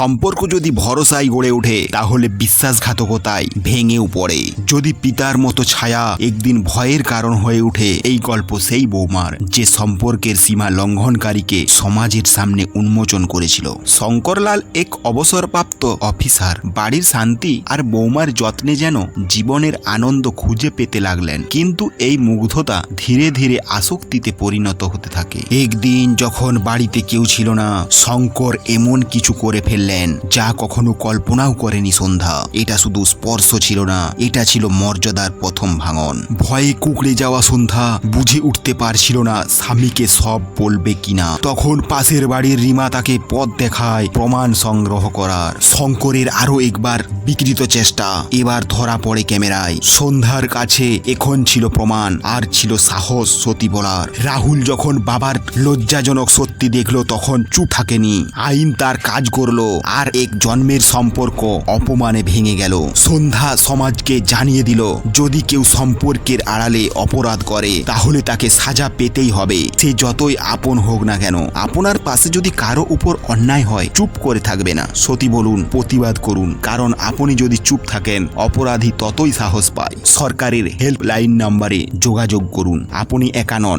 সম্পর্ক যদি ভরসায় গড়ে ওঠে, তাহলে বিশ্বাসঘাতকতায় ভেঙেও পড়ে। যদি পিতার মতো ছায়া একদিন ভয়ের কারণ হয়ে ওঠে, এই গল্প সেই বৌমার, যে সম্পর্কের সীমা লঙ্ঘনকারীকে সমাজের সামনে উন্মোচন করেছিল। শঙ্করলাল এক অবসরপ্রাপ্ত অফিসার, বাড়ির শান্তি আর বৌমার যত্নে যেন জীবনের আনন্দ খুঁজে পেতে লাগলেন। কিন্তু এই মুগ্ধতা ধীরে ধীরে আসক্তিতে পরিণত হতে থাকে। একদিন যখন বাড়িতে কেউ ছিল না, শঙ্কর এমন কিছু করে ফেললেন যা কখনো কল্পনাও করেনি সন্ধ্যা। এটা শুধু স্পর্শ ছিল না, এটা ছিল মর্যাদার প্রথম ভাঙন। ভয়ে কুকড়ে যাওয়া সন্ধ্যা বুঝে উঠতে পারছিল না স্বামীকে সব বলবে কিনা। তখন পাশের বাড়ির রিমা তাকে পথ দেখায় প্রমাণ সংগ্রহ করার। শঙ্করের আরও একবার বিকৃত চেষ্টা। এবার ধরা পড়ে ক্যামেরায়। সন্ধ্যার কাছে এখন ছিল প্রমাণ, আর ছিল সাহস সত্যি বলার। রাহুল যখন বাবার লজ্জাজনক সত্যি দেখল, তখন চুপ থাকেনি। আইন তার কাজ করল, আর এক জন্মের সম্পর্ক অপমানে ভেঙে গেল। সন্ধ্যা সমাজকে জানিয়ে দিল, যদি কেউ সম্পর্কের আড়ালে অপরাধ করে, তাহলে তাকে সাজা পেতেই হবে। সে যতই আপন হোক না কেন, আপনার পাশে যদি কারও উপর অন্যায় হয়, চুপ করে থাকবে না। সতী বলুন, প্রতিবাদ করুন, কারণ আপনি যদি চুপ থাকেন, অপরাধী ততই সাহস পায়। সরকারের হেল্পলাইন নাম্বারে যোগাযোগ করুন। আপনি একা নন।